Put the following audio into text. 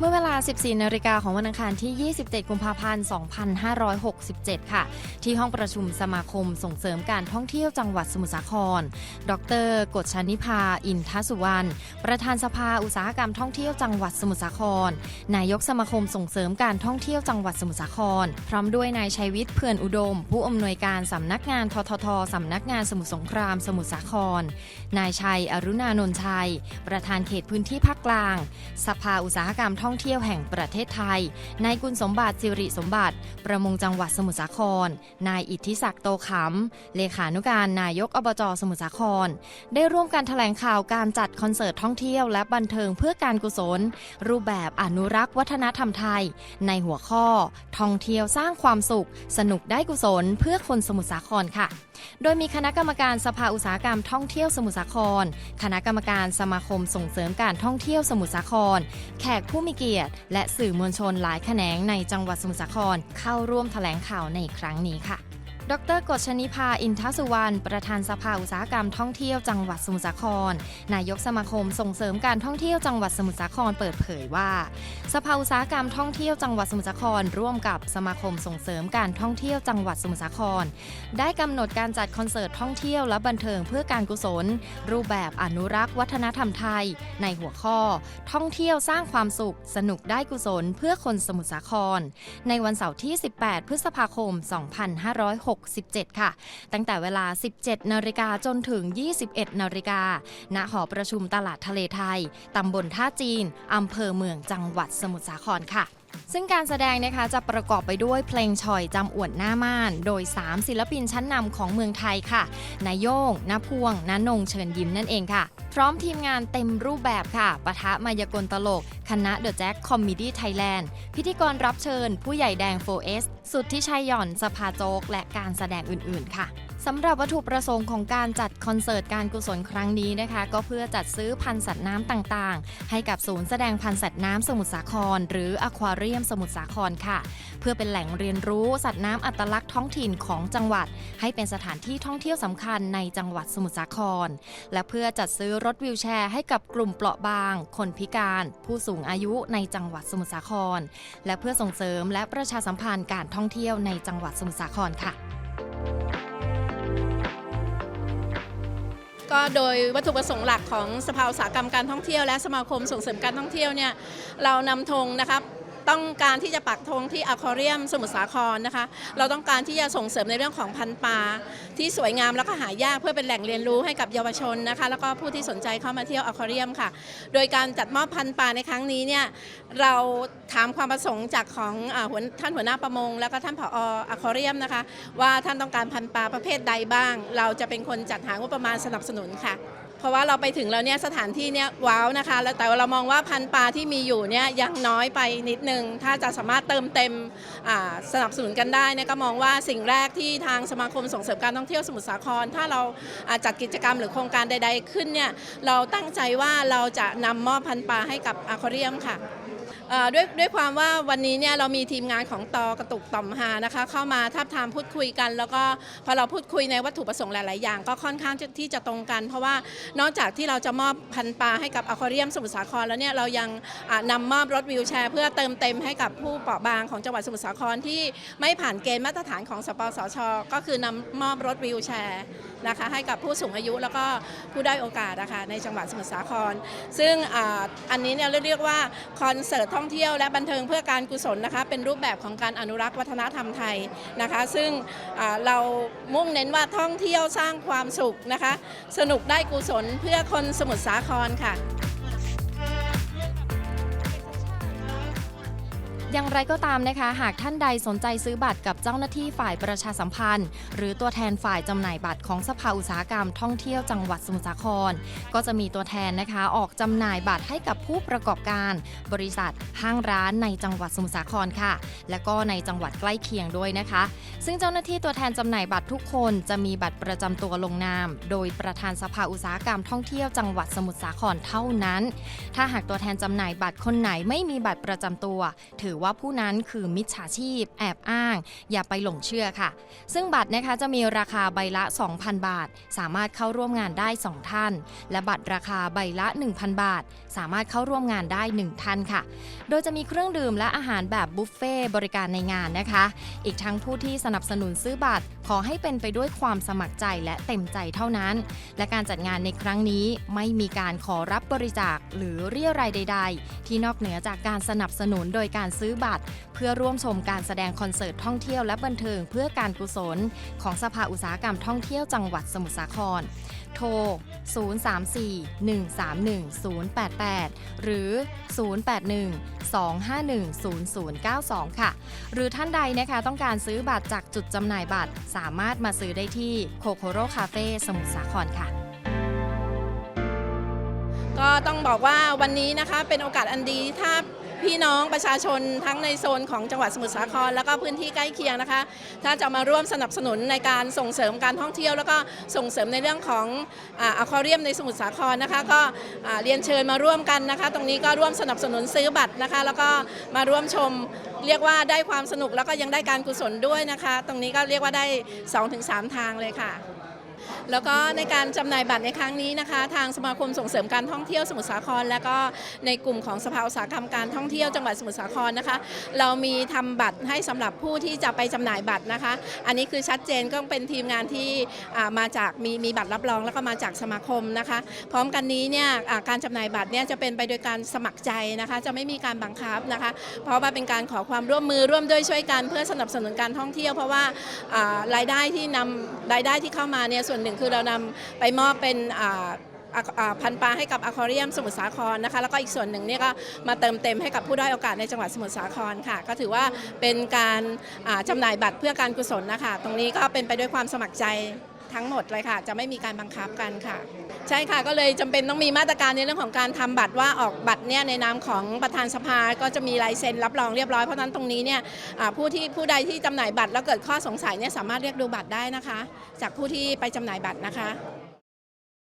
เมื่อเวลา 14 นาฬิกาของวันอังคารที่ 27 กุมภาพันธ์ 2567 ค่ะ ที่ห้องประชุมสมาคมส่งเสริมการท่องเที่ยวจังหวัดสมุทรสาคร ดรกฎชนิพา อินทสุวรรณ ประธานสภาอุตสาหกรรมท่องเที่ยวจังหวัดสมุทรสาคร นายกสมาคมส่งเสริมการท่องเที่ยวจังหวัดสมุทรสาคร พร้อมด้วยนายชัยวิทย์เพื่อนอุดม ผู้อำนวยการสำนักงานทททสำนักงานสมุทรสงครามสมุทรสาคร นายชัยอรุณานนท์ชัย ประธานเขตพื้นที่ภาคกลาง สภาอุตสาหกรรมท่องท่องเที่ยวแห่งประเทศไทย นายกุลสมบัติสิริสมบัติ ประมงจังหวัดสมุทรสาคร นายอิทธิศักดิ์โตขำ เลขานุการนายกอบจสมุทรสาคร ได้ร่วมกันแถลงข่าวการจัดคอนเสิร์ตท่องเที่ยวและบันเทิงเพื่อการกุศล รูปแบบอนุรักษ์วัฒนธรรมไทย ในหัวข้อ ท่องเที่ยวสร้างความสุข สนุกได้กุศล เพื่อคนสมุทรสาครค่ะ โดยมีคณะกรรมการสภาอุตสาหกรรมท่องเที่ยวสมุทรสาคร คณะกรรมการสมาคมส่งเสริมการท่องเที่ยวสมุทรสาคร แขกผู้มีเกียรติ และสื่อมวลชนหลายแขนงในจังหวัดสมุทรสาครเข้าร่วมแถลงข่าวในครั้งนี้ค่ะ ดรกฎชนิพาอินทสุวรรณ ประธานสภาอุตสาหกรรมท่องเที่ยวจังหวัดสมุทรสาคร นายกสมาคมส่งเสริมการท่องเที่ยวจังหวัดสมุทรสาครเปิดเผยว่า สภาอุตสาหกรรมท่องเที่ยวจังหวัดสมุทรสาคร ร่วมกับสมาคมส่งเสริมการท่องเที่ยวจังหวัดสมุทรสาคร ได้กำหนดการจัดคอนเสิร์ตท่องเที่ยวและบันเทิงเพื่อการกุศล รูปแบบอนุรักษ์วัฒนธรรมไทย ในหัวข้อ ท่องเที่ยวสร้างความสุข สนุกได้กุศล เพื่อคนสมุทรสาคร ในวันเสาร์ที่ 18 พฤษภาคม 256 67 ค่ะ ตั้งแต่เวลา 17 นาฬิกาจนถึง 21 นาฬิกา ณ หอประชุมตลาดทะเลไทย ตำบลท่าจีน อำเภอเมืองจังหวัดสมุทรสาครค่ะ ซึ่งการแสดงนะคะจะประกอบไปด้วยเพลงฉ่อยจำอวดหน้าม่าน โดย 3 ศิลปินชั้นนำของเมืองไทยค่ะ นายโยงนพวงนนงเชิญยิ้มนั่นเองค่ะ พร้อมทีมงานเต็มรูปแบบค่ะ ปะทะมายากลตลก คณะเดอะแจ็คคอมมิดี้ไทยแลนด์ พิธีกรรับเชิญ ผู้ใหญ่แดง 4S สุดที่ชัยหย่อน สภาโจก และการแสดงอื่นๆ ค่ะ สำหรับวัตถุประสงค์ของการจัดคอนเสิร์ตการกุศลครั้งนี้นะคะ ก็เพื่อจัดซื้อพันธุ์สัตว์น้ำต่างๆ ให้กับศูนย์แสดงพันธุ์สัตว์น้ำสมุทรสาคร หรืออควาเรียมสมุทรสาครค่ะ เพื่อเป็นแหล่งเรียนรู้สัตว์น้ำอัตลักษณ์ท้องถิ่นของจังหวัด ให้เป็นสถานที่ท่องเที่ยวสำคัญในจังหวัดสมุทรสาคร และเพื่อจัดซื้อรถวิวแชร์ให้กับกลุ่มเปราะบาง คนพิการ ผู้สูงอายุในจังหวัดสมุทรสาคร และเพื่อส่งเสริมและประชาสัมพันธ์การท่องเที่ยวในจังหวัดสมุทรสาครค่ะ ก็โดยวัตถุประสงค์หลักของสภาอุตสาหกรรมการท่องเที่ยวและสมาคมส่งเสริมการท่องเที่ยวเนี่ยเรานำธงนะครับ ต้องการที่จะปักธงที่อควาเรียมสมุทรสาครนะคะ เราต้องการที่จะส่งเสริมในเรื่องของพันธุ์ปลาที่สวยงามแล้วก็หายากเพื่อเป็นแหล่งเรียนรู้ให้กับเยาวชนนะคะ แล้วก็ผู้ที่สนใจเข้ามาเที่ยวอควาเรียมค่ะ โดยการจัดมอบพันธุ์ปลาในครั้งนี้เนี่ยเราถามความประสงค์จากของอหัวท่านหัวหน้าประมง แล้วก็ท่านผออควาเรียมนะคะ ว่าท่านต้องการพันธุ์ปลาประเภทใดบ้าง เราจะเป็นคนจัดหางบประมาณสนับสนุนค่ะ เพราะว่าเราไปถึงแล้วเนี่ยสถานที่เนี่ยว้าวนะคะแล้วแต่เรามองว่าพันปลาที่มีอยู่เนี่ยยังน้อยไปนิดนึง ถ้าจะสามารถเติมเต็มสนับสนุนกันได้เนี่ยก็มองว่าสิ่งแรกที่ทางสมาคมส่งเสริมการท่องเที่ยวสมุทรสาคร ถ้าเราจัดกิจกรรมหรือโครงการใด ๆ ขึ้นเนี่ยเราตั้งใจว่าเราจะนำมอบพันปลาให้กับอควาเรียมค่ะ เอ่อด้วยด้วยความว่าวันนี้เนี่ยเรามีทีมงานของตอกระตุกต่อมหานะคะ เข้ามาทับทามพูดคุยกัน แล้วก็พอเราพูดคุยในวัตถุประสงค์หลาย ๆ อย่าง ก็ค่อนข้างที่จะตรงกัน เพราะว่านอกจากที่เราจะมอบพันธุ์ปลาให้กับอควาเรียมสมุทรสาครแล้วเนี่ยเรายังอะนำมอบรถวิวแชร์ เพื่อเติมเต็มให้กับผู้เปราะบางของจังหวัดสมุทรสาครที่ไม่ผ่านเกณฑ์มาตรฐานของสปสช ก็คือนำมอบรถวิวแชร์นะคะให้กับผู้สูงอายุแล้วก็ผู้ได้อยโอกาสนะคะในจังหวัดสมุทรสาคร ซึ่งอาอันนี้เนี่ยเรียกว่าคอนเสิร์ตท่องเที่ยวและบันเทิงเพื่อการกุศลนะคะ เป็นรูปแบบของการอนุรักษ์วัฒนธรรมไทยนะคะ ซึ่งเรามุ่งเน้นว่าท่องเที่ยวสร้างความสุขนะคะ สนุกได้กุศลเพื่อคนสมุทรสาครค่ะ อย่างไรก็ตามนะคะ หากท่านใดสนใจซื้อบัตรกับเจ้าหน้าที่ฝ่ายประชาสัมพันธ์ หรือตัวแทนฝ่ายจำหน่ายบัตรของสภาอุตสาหกรรมท่องเที่ยวจังหวัดสมุทรสาคร ก็จะมีตัวแทนนะคะออกจำหน่ายบัตรให้กับผู้ประกอบการ บริษัทห้างร้านในจังหวัดสมุทรสาครค่ะ และก็ในจังหวัดใกล้เคียงด้วยนะคะ ซึ่งเจ้าหน้าที่ตัวแทนจำหน่ายบัตรทุกคนจะมีบัตรประจำตัวลงนาม โดยประธานสภาอุตสาหกรรมท่องเที่ยวจังหวัดสมุทรสาครเท่านั้น ถ้าหากตัวแทนจำหน่ายบัตรคนไหนไม่มีบัตรประจำตัว ถือรือว่าผู้นั้นคือมิจฉาชีพ แอบอ้าง อย่าไปหลงเชื่อค่ะ ซึ่งบัตรนะคะจะมีราคาใบละ 2,000 บาท สามารถเข้าร่วมงานได้ 2 ท่าน และบัตรราคาใบละ 1,000 บาท สามารถเข้าร่วมงานได้ 1 ท่านค่ะ โดยจะมีเครื่องดื่มและอาหารแบบบุฟเฟ่บริการในงานนะคะ อีกทั้งผู้ที่สนับสนุนซื้อบัตร ขอให้เป็นไปด้วยความสมัครใจและเต็มใจเท่านั้น และการจัดงานในครั้งนี้ไม่มีการขอรับบริจาคหรือเรียรายใด ๆ ที่นอกเหนือจากการสนับสนุนโดยการซื้อบัตร เพื่อร่วมชมการแสดงคอนเสิร์ตท่องเที่ยวและบันเทิงเพื่อการกุศล ของสภาอุตสาหกรรมท่องเที่ยวจังหวัดสมุทรสาคร โทร 034-131-088 หรือ 081-251-0092 ค่ะ หรือท่านใดนะคะต้องการซื้อบัตรจากจุดจำหน่ายบัตร สามารถมาซื้อได้ที่โคโคโรคาเฟ่สมุทรสาครค่ะก็ต้องบอกว่าวันนี้นะคะเป็นโอกาสอันดีถ้า พี่น้องประชาชนทั้งในโซนของจังหวัดสมุทรสาคร แล้วก็พื้นที่ใกล้เคียงนะคะ ถ้าจะมาร่วมสนับสนุนในการส่งเสริมการท่องเที่ยว แล้วก็ส่งเสริมในเรื่องของอะควาเรียมในสมุทรสาครนะคะ ก็เรียนเชิญมาร่วมกันนะคะ ตรงนี้ก็ร่วมสนับสนุนซื้อบัตรนะคะ แล้วก็มาร่วมชมเรียกว่าได้ความสนุกแล้วก็ยังได้การกุศลด้วยนะคะ ตรงนี้ก็เรียกว่าได้ 2-3 ทางเลยค่ะ แล้วก็ในการจำหน่ายบัตรในครั้งนี้นะคะ ทางสมาคมส่งเสริมการท่องเที่ยวสมุทรสาคร และก็ในกลุ่มของสภาอุตสาหกรรมการท่องเที่ยวจังหวัดสมุทรสาครนะคะ เรามีทำบัตรให้สำหรับผู้ที่จะไปจำหน่ายบัตรนะคะ อันนี้คือชัดเจนก็เป็นทีมงานที่มาจากมีมีบัตรรับรองแล้วก็มาจากสมาคมนะคะ พร้อมกันนี้เนี่ยการจำหน่ายบัตรเนี่ยจะเป็นไปโดยการสมัครใจนะคะ จะไม่มีการบังคับนะคะ เพราะว่าเป็นการขอความร่วมมือร่วมด้วยช่วยกันเพื่อสนับสนุนการท่องเที่ยว เพราะว่าอ่ารายได้ที่นำรายได้ที่เข้ามาเนี่ยส่วนหนึ่งคือเรานำไปมอบเป็นพันปลาให้กับอะควาเรียมสมุทรสาครนะคะแล้วก็อีกส่วนหนึ่งเนี่ยก็มาเติมเต็มให้กับผู้ด้อยโอกาสในจังหวัดสมุทรสาครค่ะ ก็ถือว่าเป็นการจำจำหน่ายบัตรเพื่อการกุศลนะคะ ตรงนี้ก็เป็นไปด้วยความสมัครใจ ทั้งหมดเลยค่ะ จะไม่มีการบังคับกันค่ะ ใช่ค่ะก็เลยจำเป็นต้องมีมาตรการในเรื่องของการทำบัตรว่าออกบัตรเนี่ยในนามของประธานสภาก็จะมีลายเซ็นรับรองเรียบร้อยเพราะนั้นตรงนี้เนี่ยผู้ที่ผู้ใดที่จำหน่ายบัตรแล้วเกิดข้อสงสัยเนี่ยสามารถเรียกดูบัตรได้นะคะ จากผู้ที่ไปจำหน่ายบัตรนะคะ